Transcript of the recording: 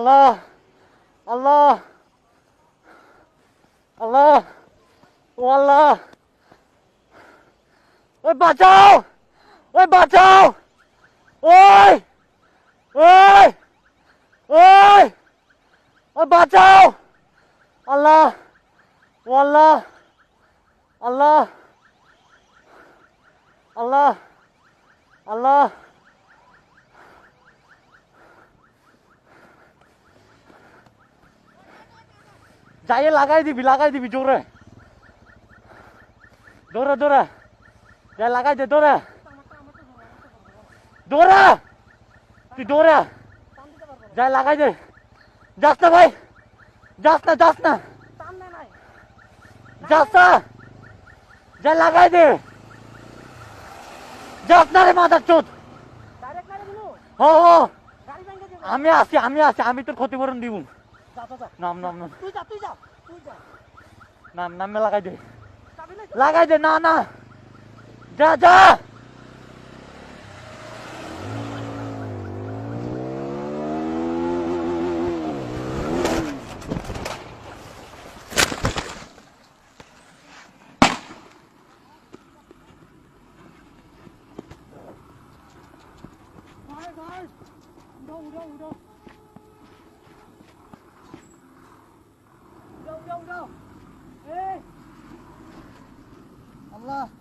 Allah. Allah. Allah. Wallah. Ôi bà châu, Ôi bà châu, Ôi Ôi Ôi Ôi bà cháu Allah. Wallah. Allah. Allah. Allah. যাইয়ে লাগাই দিবি লাগাই দিবি জোরে। দৌড়া দৌড়া। যাই লাগাই দে দৌড়া। দৌড়া। তুই দৌড়া। যাই লাগাই দে। যাস না ভাই। যাস না যাস না। যাস না। যাই লাগাই দে। যাস না রে মাথার চোদ। হ আমি আছি আমি আছি আমি তোর ক্ষতিপূরণ দিব। নাম নাম নাম নাম নামে লাগাই দে লাগাই দে না না যা যা Halo.